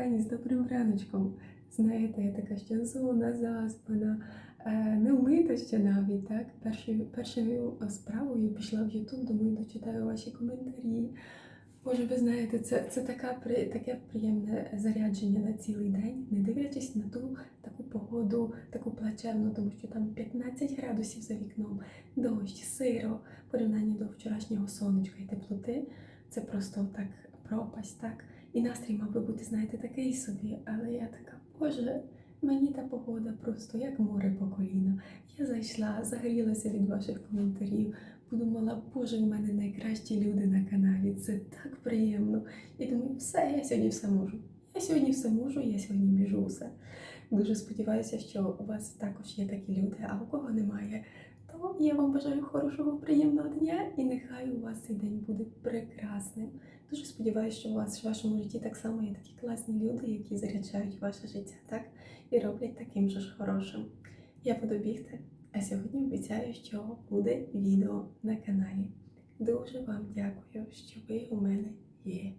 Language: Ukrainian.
кохані, з добрим раночком. Знаєте, я така ще зона, заспана, е, не вмита ще навіть, так? Першою, першою справою пішла в Ютуб, думаю, дочитаю ваші коментарі. Боже, ви знаєте, це, це така, таке приємне зарядження на цілий день, не дивлячись на ту таку погоду, таку плачевну, тому що там 15 градусів за вікном, дощ, сиро, в порівнянні до вчорашнього сонечка і теплоти. Це просто так пропасть, так? І настрій мав би бути, знаєте, такий собі, але я така, боже, мені та погода просто як море по коліна. Я зайшла, загрілася від ваших коментарів, подумала, боже, в мене найкращі люди на каналі. Це так приємно. І думаю, все, я сьогодні все можу. Я сьогодні все можу, я сьогодні біжу все. Дуже сподіваюся, що у вас також є такі люди, а у кого немає, то я вам бажаю хорошого, приємного дня і нехай у вас цей день буде прекрасним. Дуже сподіваюся, що у вас в вашому житті так само є такі класні люди, які заряджають ваше життя, так? І роблять таким же ж хорошим. Я буду бігти, а сьогодні обіцяю, що буде відео на каналі. Дуже вам дякую, що ви у мене є.